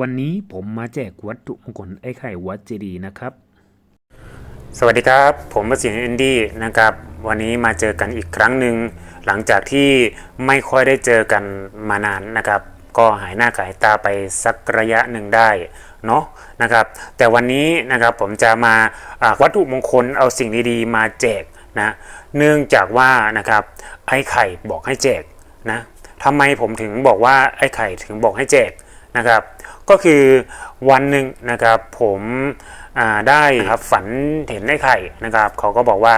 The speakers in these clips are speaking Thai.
วันนี้ผมมาแจกวัตถุมงคลไอ้ไข่วัดเจดีนะครับ สวัสดีครับ ผมประสิทธิ์อินดี้นะครับ วันนี้มาเจอกันอีกครั้งหนึ่งหลังจากที่ไม่ค่อยได้เจอกันมานานนะครับ ก็หายหน้าหายตาไปสักระยะหนึ่งได้เนาะนะครับ แต่วันนี้นะครับผมจะมาอ่าวัตถุมงคลเอาสิ่งดีๆ มาแจกนะเนื่องจากว่านะครับไอ้ไข่บอกให้แจกนะทำไมผมถึงบอกว่าไอ้ไข่ถึงบอกให้แจกนะครับ ก็คือวันหนึ่งนะครับผมอ่าได้นะครับฝันเห็นไอ้ไข่นะครับเขาก็บอกว่า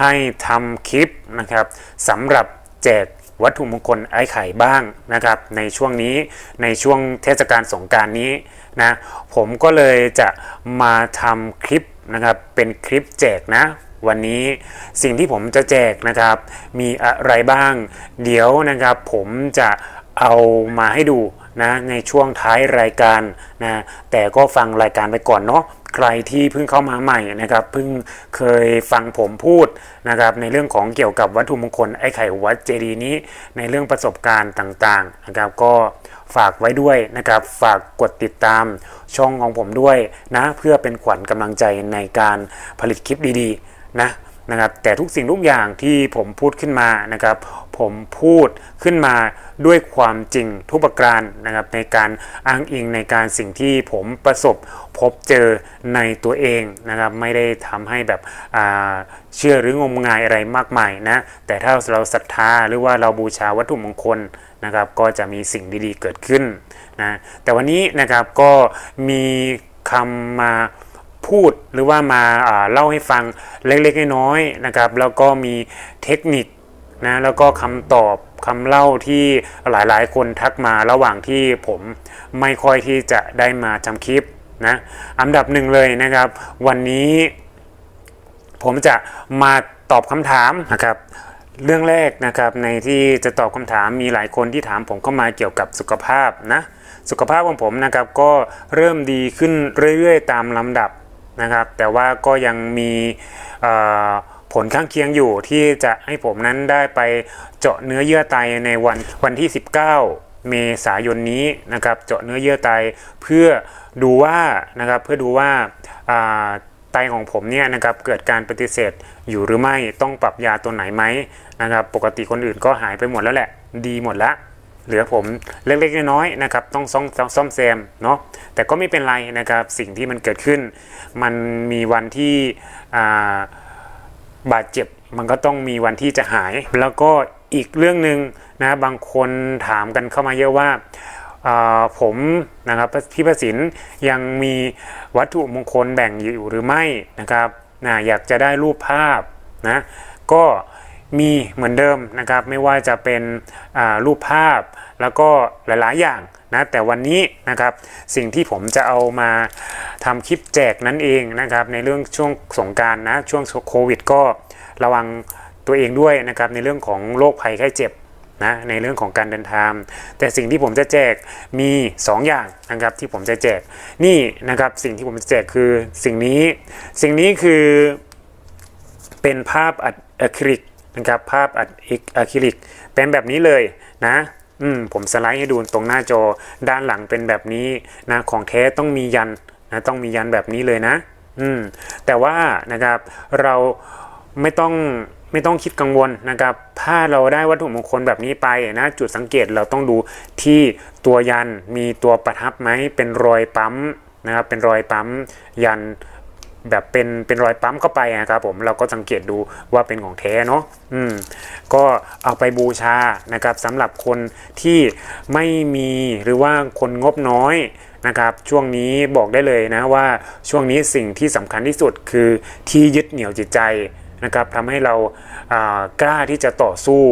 ให้ทำคลิปนะครับสำหรับแจกวัตถุมงคลไอ้ไข่บ้างนะครับ ในช่วงนี้ในช่วงเทศกาลสงกรารนี้นะผมก็เลยจะมาทำคลิปนะครับเป็นคลิปแจกนะ วันนี้สิ่งที่ผมจะแจกนะครับ มีอะไรบ้าง เดี๋ยวนะครับผมจะ เอามาให้ดูนะในช่วงท้ายรายการนะแต่ก็ฟังรายการไปก่อนเนาะใครที่เพิ่งเข้ามาใหม่นะครับเพิ่งเคยฟังผมพูดนะครับในเรื่องของเกี่ยวกับวัตถุมงคลไอ้ไข่วัดเจดีย์นี้ในเรื่องประสบการณ์ต่างๆนะครับก็ฝากไว้ด้วยนะครับฝากกดติดตามช่องของผมด้วยนะเพื่อเป็นขวัญกำลังใจในการผลิตคลิปดีๆนะ นะครับแต่ทุกสิ่งทุกอย่างที่ผมพูดขึ้นมานะครับผมพูดขึ้นมาด้วยความจริงทุกประการนะครับในการอ้างอิงในการสิ่งที่ผมประสบพบเจอในตัวเองนะครับไม่ได้ทำให้แบบเชื่อหรืองมงายอะไรมากมายนะแต่ถ้าเราศรัทธาหรือว่าเราบูชาวัตถุมงคลนะครับก็จะมีสิ่งดีๆเกิดขึ้นนะแต่วันนี้นะครับก็มีคำมา พูดหรือว่ามาเล่าให้ฟังเล็กๆน้อยๆนะครับ แล้วก็มีเทคนิคนะแล้วก็คำตอบคำเล่าที่หลายๆ คนทักมาระหว่างที่ผมไม่ค่อยที่จะได้มาทำคลิปนะอันดับหนึ่งเลยนะครับ วันนี้ผมจะมาตอบคำถามนะครับเรื่องแรกนะครับในที่จะตอบคำถามมีหลายคนที่ถามผมเข้ามาเกี่ยวกับสุขภาพนะสุขภาพของผมนะครับก็เริ่มดีขึ้นเรื่อยๆ ตามลำดับ นะครับ แต่ว่าก็ยังมีผลข้างเคียงอยู่ที่จะให้ผมนั้นได้ไปเจาะเนื้อเยื่อไตในวันวันที่ 19 เมษายนนี้นะครับเจาะเนื้อเยื่อไตเพื่อดูว่านะครับเพื่อดูว่าอ่าไตของผมเนี่ยนะครับเกิดการปฏิเสธอยู่หรือไม่ต้องปรับยาตัวไหนไหมนะครับปกติคนอื่นก็หายไปหมดแล้วแหละ ดีหมดละ เหลือผมเล็กๆน้อยๆนะครับต้องซ่อมซ่อมแซมเนาะแต่ก็ไม่เป็นไรนะครับสิ่งที่มันเกิดขึ้น มันมีวันที่าบาดเจ็บมันก็ต้องมีวันที่จะหาย แล้วก็อีกเรื่องหนึ่งนะบางคนถามกันเข้ามาเยอะว่าอ่าผมนะครับพี่ประสินยังมีวัตถุมงคลแบ่งอยู่หรือไม่นะครับนะอยากจะได้รูปภาพนะก็ มีเหมือนเดิมนะครับ ไม่ว่าจะเป็นรูปภาพแล้วก็หลาย ๆ อย่างนะแต่วันนี้นะครับสิ่งที่ผมจะเอามาทำคลิปแจกนั่นเองนะครับ ในเรื่องช่วงสงการนะช่วงโควิด ก็ระวังตัวเองด้วยนะครับในเรื่องของโรคภัยไข้เจ็บนะในเรื่องของการเดินทาง แต่สิ่งที่ผมจะแจกมี 2 อย่างนะครับที่ผมจะแจกนี่นะครับสิ่งที่ผมจะแจกคือสิ่งนี้ สิ่งนี้คือเป็นภาพอะอะคริลิก นะครับภาพอะอะคริลิกเป็นแบบนี้เลยนะอืมผมสไลด์ให้ดูตรงหน้าจอด้านหลังเป็นแบบนี้นะของแท้ต้องมียันนะต้องมียันแบบนี้เลยนะอืมแต่ว่านะครับเราไม่ต้องไม่ต้องคิดกังวลนะครับ ถ้าเราได้วัตถุมงคลแบบนี้ไปนะจุดสังเกตเราต้องดูที่ตัวยันมีตัวประทับไหมเป็นรอยปั๊มนะครับเป็นรอยปั๊มยัน แบบเป็นเป็นรอยปั๊มเข้าไปนะครับผมเราก็สังเกตดูว่าเป็นของแท้เนาะอืมก็เอาไปบูชานะครับสำหรับคนที่ไม่มีหรือว่าคนงบน้อยนะครับช่วงนี้บอกได้เลยนะว่าช่วงนี้สิ่งที่สำคัญที่สุดคือที่ยึดเหนี่ยวจิตใจนะครับทำให้เราากล้าที่จะต่อสู้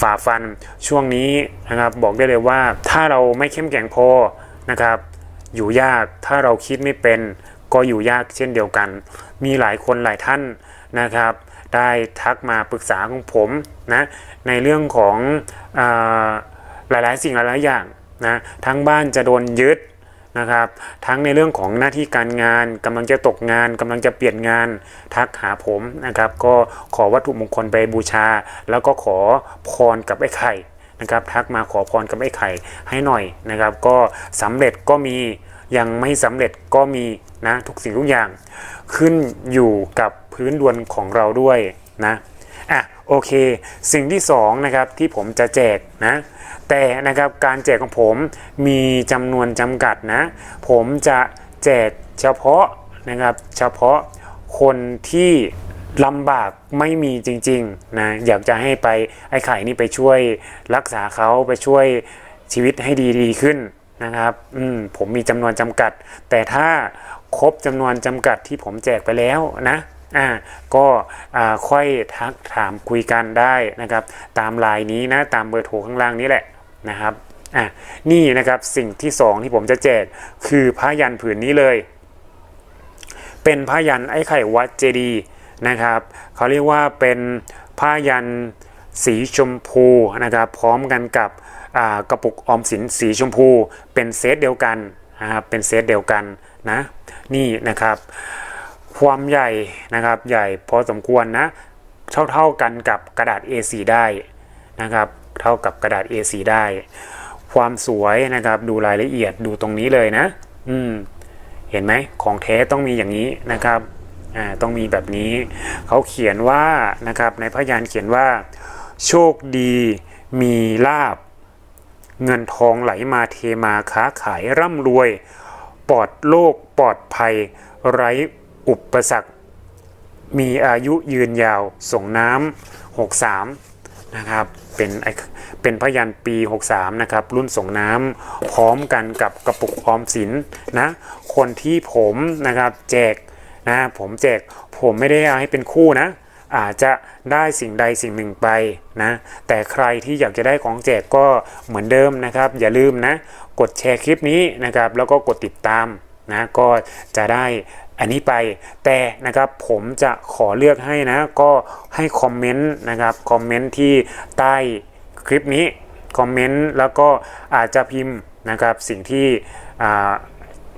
ฝ่าฟันช่วงนี้นะครับบอกได้เลยว่าถ้าเราไม่เข้มแข็งพอนะครับอยู่ยากถ้าเราคิดไม่เป็น ก็อยู่ยากเช่นเดียวกัน มีหลายคนหลายท่านนะครับ ได้ทักมาปรึกษาของผมนะในเรื่องของอาหลายๆ สิ่งหลายๆอย่างนะทั้งบ้านจะโดนยึดนะครับ ทั้งในเรื่องของหน้าที่การงานกำลังจะตกงานกำลังจะเปลี่ยนงานทักหาผมนะครับ ก็ขอวัตถุมงคลไปบูชา แล้วก็ขอพรกับไอ้ไข่นะครับทักมาขอพรกับไอ้ไข่ให้หน่อยนะครับ ก็สำเร็จก็มียังไม่สำเร็จก็มี นะทุกสิ่งทุกอย่างขึ้นอยู่กับพื้นดวงของเราด้วยนะอะโอเค สิ่งที่สองนะครับที่ผมจะแจกนะแต่นะครับการแจกของผมมีจำนวนจำกัดนะ ผมจะแจกเฉพาะนะครับเฉพาะคนที่ลำบากไม่มีจริงๆนะอยากจะให้ไปไอ้ไข่นี่ไปช่วยรักษาเขาไปช่วยชีวิตให้ดีดีขึ้นนะครับอืมผมมีจำนวนจำกัด แต่ถ้า ครบจำนวนจำกัดที่ผมแจกไปแล้วนะอ่าก็อ่าค่อยทักถามคุยกันได้นะครับ ตามไลน์นี้นะตามเบอร์โทรข้างล่างนี้แหละนะครับอะนี่นะครับสิ่งที่สองที่ผมจะแจกคือผ้ายันผืนนี้เลย เป็นผ้ายันไอ้ไข่วัดเจดีนะครับเขาเรียกว่าเป็นผ้ายันสีชมพูนะครับ พร้อมกันกับอ่ากระปุกออมสินสีชมพู เป็นเซตเดียวกันนะครับเป็นเซตเดียวกัน นะ นี่นะครับ ความใหญ่นะครับ ใหญ่พอสมควรนะ เท่าเท่ากันกับกระดาษ A4 ได้นะครับ เท่ากับกระดาษ A4 ได้ ความสวยนะครับ ดูรายละเอียดดูตรงนี้เลยนะ อืม เห็นไหมของแท้ต้องมีอย่างนี้นะครับอ่าต้องมีแบบนี้ เขาเขียนว่านะครับในพยานเขียนว่า โชคดีมีลาบ เงินทองไหลมาเทมาค้าขายร่ำรวย ปลอดโรคปลอดภัย ไร้อุปสรรค มีอายุยืนยาวส่งน้ำ63 นะครับ เป็นไอเป็นพยันปี 63 นะครับ รุ่นส่งน้ำพร้อมกันกับกระปุกออมสินนะ คนที่ผมนะครับแจกนะผมแจกผมไม่ได้เอาให้เป็นคู่นะ อาจจะได้สิ่งใดสิ่งหนึ่งไปนะ แต่ใครที่อยากจะได้ของแจกก็เหมือนเดิมนะครับ อย่าลืมนะ กดแชร์คลิปนี้นะครับ แล้วก็กดติดตามนะก็จะได้อันนี้ไปแต่นะครับผมจะขอเลือกให้นะ ก็ให้คอมเมนต์นะครับคอมเมนต์ที่ใต้คลิปนี้คอมเมนต์แล้วก็อาจจะพิมพ์นะครับสิ่งที่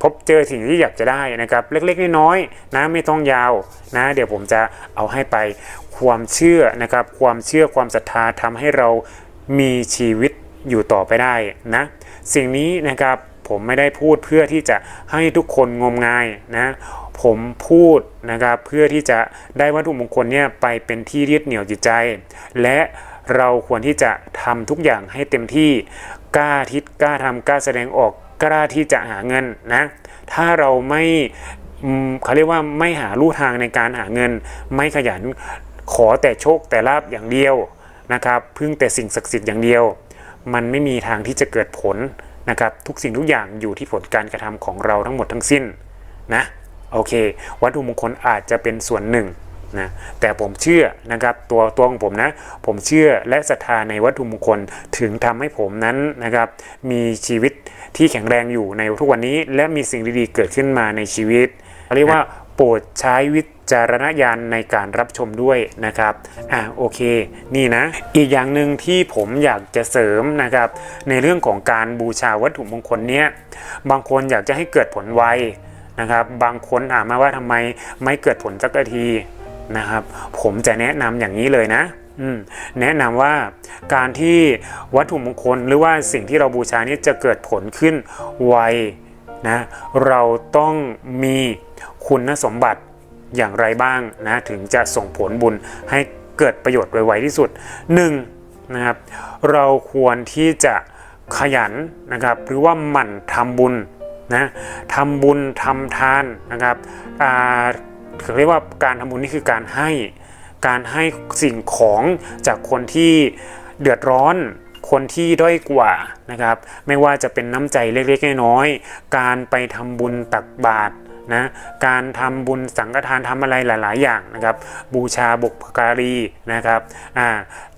พบเจอสิ่งที่อยากจะได้นะครับ เล็กๆน้อยๆนะไม่ต้องยาวนะ เดี๋ยวผมจะเอาให้ไปความเชื่อนะครับ ความเชื่อความศรัทธาทำให้เรามีชีวิตอยู่ต่อไปได้นะ สิ่งนี้นะครับผมไม่ได้พูดเพื่อที่จะให้ทุกคนงมงายนะผมพูดนะครับเพื่อที่จะได้วัตถุมงคลเนี่ยไปเป็นที่ยึดเหนี่ยวจิตใจ และเราควรที่จะทำทุกอย่างให้เต็มที่กล้าทิศกล้าทำกล้าแสดงออกกล้าที่จะหาเงินนะถ้าเราไม่เขาเรียกว่าไม่หาลู่ทางในการหาเงิน ไม่ขยันขอแต่โชคแต่ลาบอย่างเดียวนะครับพึ่งแต่สิ่งศักดิ์สิทธิ์อย่างเดียว มันไม่มีทางที่จะเกิดผลนะครับทุกสิ่งทุกอย่างอยู่ที่ผลการกระทำของเราทั้งหมดทั้งสิ้นนะโอเค วัตถุมงคลอาจจะเป็นส่วนหนึ่งนะแต่ผมเชื่อนะครับตัวตัวของผมนะ ผมเชื่อและศรัทธาในวัตถุมงคลถึงทำให้ผมนั้นนะครับ มีชีวิตที่แข็งแรงอยู่ในทุกวันนี้ และมีสิ่งดีๆเกิดขึ้นมาในชีวิตเรียกว่า โปรดใช้วิจารณญาณในการรับชมด้วยนะครับอะโอเคนี่นะ อีกอย่างหนึ่งที่ผมอยากจะเสริมนะครับ ในเรื่องของการบูชาวัตถุมงคลเนี้ยบางคนอยากจะให้เกิดผลไวนะครับบางคนถามมาว่าทำไมไม่เกิดผลสักทีนะครับ ผมจะแนะนำอย่างนี้เลยนะอืมแนะนำว่าการที่วัตถุมงคลหรือว่าสิ่งที่เราบูชานี้จะเกิดผลขึ้นไวนะเราต้องมี คุณสมบัติอย่างไรบ้างนะถึงจะส่งผลบุญให้เกิดประโยชน์ไวๆที่สุด 1. นะครับเราควรที่จะขยันนะครับหรือว่าหมั่นทำบุญนะทำบุญทำทานนะครับอ่าเรียกว่าการทำบุญนี่คือการให้การให้สิ่งของจากคนที่เดือดร้อนคนที่ด้อยกว่านะครับ ไม่ว่าจะเป็นน้ำใจเล็กๆน้อยๆการไปทำบุญตักบาตร นะการทำบุญสังฆทานทำอะไรหลาย ๆ อย่างนะครับ บูชาบุพการีนะครับอ่า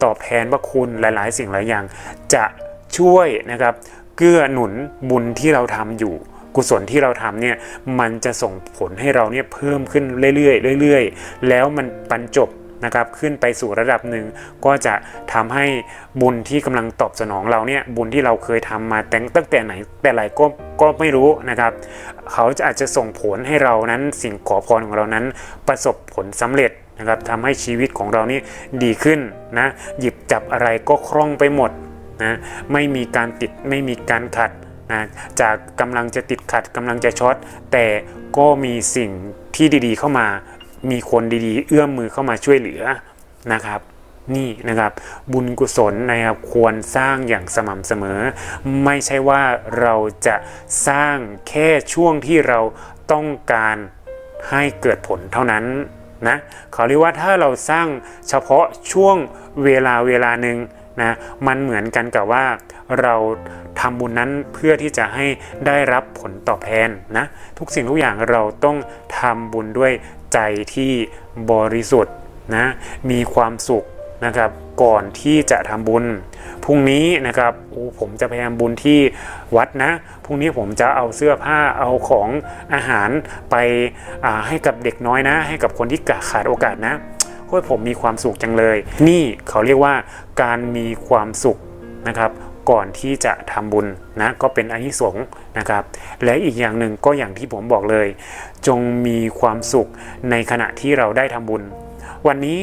ตอบแทนพระคุณหลาย ๆ สิ่งหลายอย่าง จะช่วยนะครับเกื้อหนุนบุญที่เราทำอยู่กุศลที่เราทำเนี่ยมันจะส่งผลให้เราเนี่ยเพิ่มขึ้นเรื่อยๆเรื่อยๆ แล้วมันบรรจบ นะครับขึ้นไปสู่ระดับหนึ่ง ก็จะทำให้บุญที่กำลังตอบสนองเราเนี่ยบุญที่เราเคยทำมาแต่ตั้งแต่ไหนแต่ไรก็ก็ไม่รู้นะครับ เขาจะอาจจะส่งผลให้เรานั้นสิ่งขอพรของเรานั้น ประสบผลสำเร็จนะครับทำให้ชีวิตของเรานี่ดีขึ้นนะหยิบจับอะไรก็คล่องไปหมดนะไม่มีการติดไม่มีการขัดนะจากกำลังจะติดขัดกำลังจะช็อตแต่ก็มีสิ่งที่ดีๆเข้ามา มีคนดีๆ เอื้อมมือเข้ามาช่วยเหลือนะครับ นี่นะครับ บุญกุศลนะครับควรสร้างอย่างสม่ำเสมอ ไม่ใช่ว่าเราจะสร้างแค่ช่วงที่เราต้องการให้เกิดผลเท่านั้นนะเขาเรียกว่าถ้าเราสร้างเฉพาะช่วงเวลาเวลาหนึ่งนะมันเหมือนกันกับว่าเราทำบุญนั้นเพื่อที่จะให้ได้รับผลตอบแทนนะทุกสิ่งทุกอย่างเราต้องทำบุญด้วย ใจที่บริสุทธิ์นะมีความสุขนะครับก่อนที่จะทำบุญพรุ่งนี้นะครับผมจะพยายามบุญที่วัดนะพรุ่งนี้ผมจะเอาเสื้อผ้าเอาของอาหารไปให้กับเด็กน้อยนะ ให้กับคนที่ขาดโอกาสนะโอ้ยผมมีความสุขจังเลย นี่เขาเรียกว่าการมีความสุขนะครับ ก่อนที่จะทำบุญนะก็เป็นอนิสงส์นะครับ และอีกอย่างหนึ่งก็อย่างที่ผมบอกเลย จงมีความสุขในขณะที่เราได้ทำบุญ วันนี้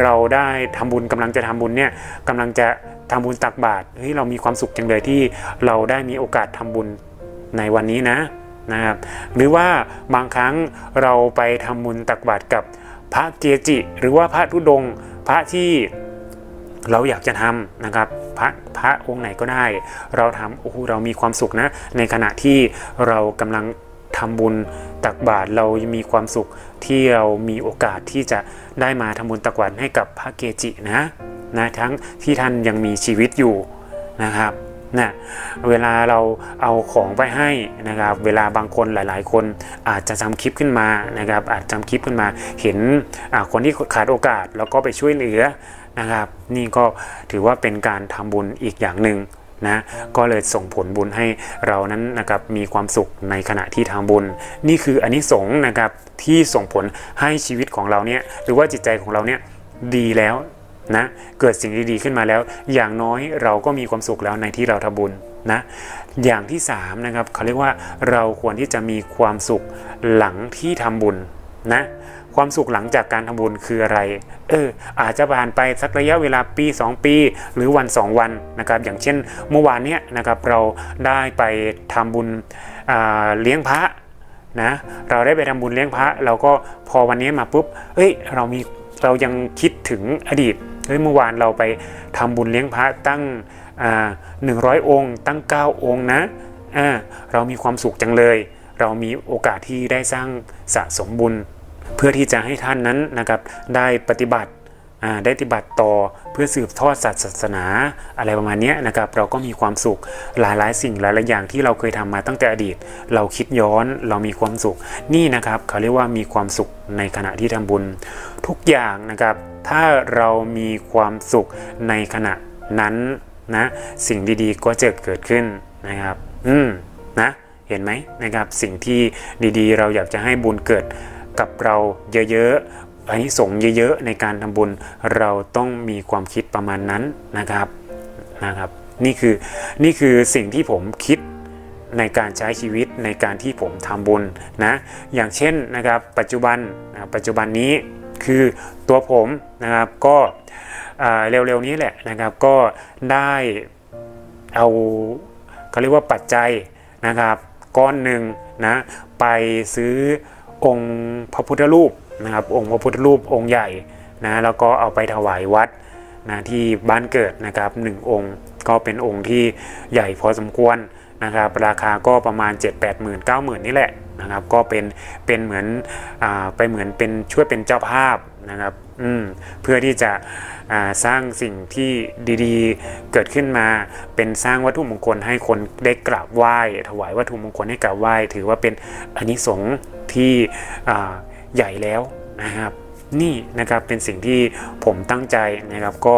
เราได้ทำบุญกำลังจะทำบุญเนี่ยกำลังจะทำบุญตักบาตรเฮ้ยเรามีความสุขจังเลยที่เราได้มีโอกาสทำบุญในวันนี้นะนะครับหรือว่าบางครั้งเราไปทำบุญตักบาตรกับพระเกจิ หรือว่าพระธุดง พระที่ เราอยากจะทำนะครับพระพระองค์ไหนก็ได้ เราทำโอ้โหเรามีความสุขนะ ในขณะที่เรากำลังทำบุญตักบาตรเรามีความสุขที่เรามีโอกาสที่จะได้มาทำบุญตักบาตรให้กับพระเกจินะนะทั้งที่ท่านยังมีชีวิตอยู่นะครับนะเวลาเราเอาของไปให้นะครับ เวลาบางคนหลาย ๆ คนอาจจะจำคลิปขึ้นมานะครับ อาจจำคลิปขึ้นมา เห็นคนที่ขาดโอกาสแล้วก็ไปช่วยเหลือ นะครับ นี่ก็ถือว่าเป็นการทำบุญอีกอย่างหนึ่งนะก็เลยส่งผลบุญให้เรานั้นนะครับมีความสุขในขณะที่ทำบุญ นี่คืออานิสงส์นะครับที่ส่งผลให้ชีวิตของเราเนี่ยหรือว่าจิตใจของเราเนี่ยดีแล้วนะเกิดสิ่งดีๆขึ้นมาแล้ว อย่างน้อยเราก็มีความสุขแล้วในที่เราทำบุญนะอย่างที่สามนะครับเขาเรียกว่าเราควรที่จะมีความสุขหลังที่ทำบุญนะ ความสุขหลังจากการทำบุญคืออะไร เออ อาจจะผ่านไปสักระยะเวลาปี 2 ปี หรือวัน 2 วันนะครับ อย่างเช่นเมื่อวานเนี้ยนะครับเราได้ไปทำบุญเลี้ยงพระนะเราได้ไปทำบุญเลี้ยงพระ เราก็พอวันนี้มาปุ๊บเอ้ยเรามีเรายังคิดถึงอดีตเฮ้ยเมื่อวานเราไปทำบุญเลี้ยงพระตั้งหนึ่งร้อยองค์ ตั้ง 9 องค์นะอ่าเรามีความสุขจังเลย เรามีโอกาสที่ได้สร้างสะสมบุญ เพื่อที่จะให้ท่านนั้นนะครับได้ปฏิบัติได้ปฏิบัติต่อเพื่อสืบทอดศาสนาอะไรประมาณนี้นะครับ เราก็มีความสุขหลายๆสิ่งหลายๆอย่างที่เราเคยทำมาตั้งแต่อดีต เราคิดย้อนเรามีความสุข นี่นะครับเขาเรียกว่ามีความสุขในขณะที่ทำบุญ ทุกอย่างนะครับ ถ้าเรามีความสุขในขณะนั้นนะสิ่งดีๆก็จะเกิดขึ้นนะครับ อืมนะเห็นไหมนะครับ สิ่งที่ดีๆ เราอยากจะให้บุญเกิด กับเราเยอะๆอันนี้สงเยอะๆ ในการทำบุญเราต้องมีความคิดประมาณนั้นนะครับนะครับนี่คือนี่คือสิ่งที่ผมคิดในการใช้ชีวิตในการที่ผมทำบุญนะอย่างเช่นนะครับปัจจุบันนะปัจจุบันนี้คือตัวผมนะครับก็เร็วๆนี้แหละนะครับก็ได้เอาเขาเรียกว่าปัจจัยนะครับก้อนหนึ่งนะไปซื้อ องค์พระพุทธรูปนะครับ องค์พระพุทธรูปองค์ใหญ่นะแล้วก็เอาไปถวายวัดนะที่บ้านเกิดนะครับหนึ่งองค์ก็เป็นองค์ที่ใหญ่พอสมควรนะครับ ราคาก็ประมาณ 7 8 0 0 0 0 9 0 0 0 0นี่แหละนะครับ ก็เป็นเป็นเหมือนอไปเหมือนเป็นช่วยเป็นเจ้าภาพ นะครับอืมเพื่อที่จะสร้างสิ่งที่ดีๆ เกิดขึ้นมา เป็นสร้างวัตถุมงคลให้คนได้กราบไหว้ ถวายวัตถุมงคลให้กราบไหว้ ถือว่าเป็นอานิสงส์ที่ใหญ่แล้วนะครับนี่นะครับเป็นสิ่งที่ผมตั้งใจนะครับก็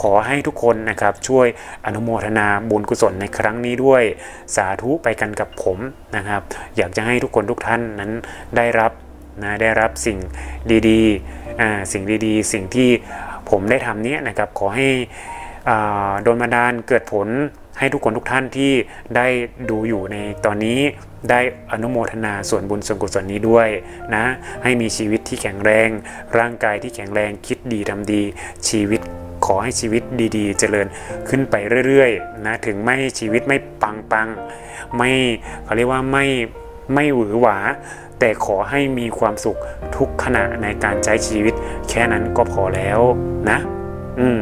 ขอให้ทุกคนนะครับช่วยอนุโมทนาบุญกุศลในครั้งนี้ด้วยสาธุไปกันกับผมนะครับ อยากจะให้ทุกคนทุกท่านนั้นได้รับนะได้รับสิ่งดีๆ สิ่งดีๆ สิ่งที่ผมได้ทำเนี้ยนะครับขอให้อ่าโดนบันดาลเกิดผลให้ทุกคนทุกท่านที่ได้ดูอยู่ในตอนนี้ได้อนุโมทนาส่วนบุญส่วนกุศลนี้ด้วยนะให้มีชีวิตที่แข็งแรง ร่างกายที่แข็งแรงคิดดีทำดี ชีวิตขอให้ชีวิตดีๆ เจริญขึ้นไปเรื่อยๆนะถึงไม่ชีวิตไม่ปังๆไม่เขาเรียกว่าไม่ไม่หวือหวา แต่ขอให้มีความสุขทุกขณะในการใช้ชีวิต แค่นั้นก็พอแล้วนะ อืม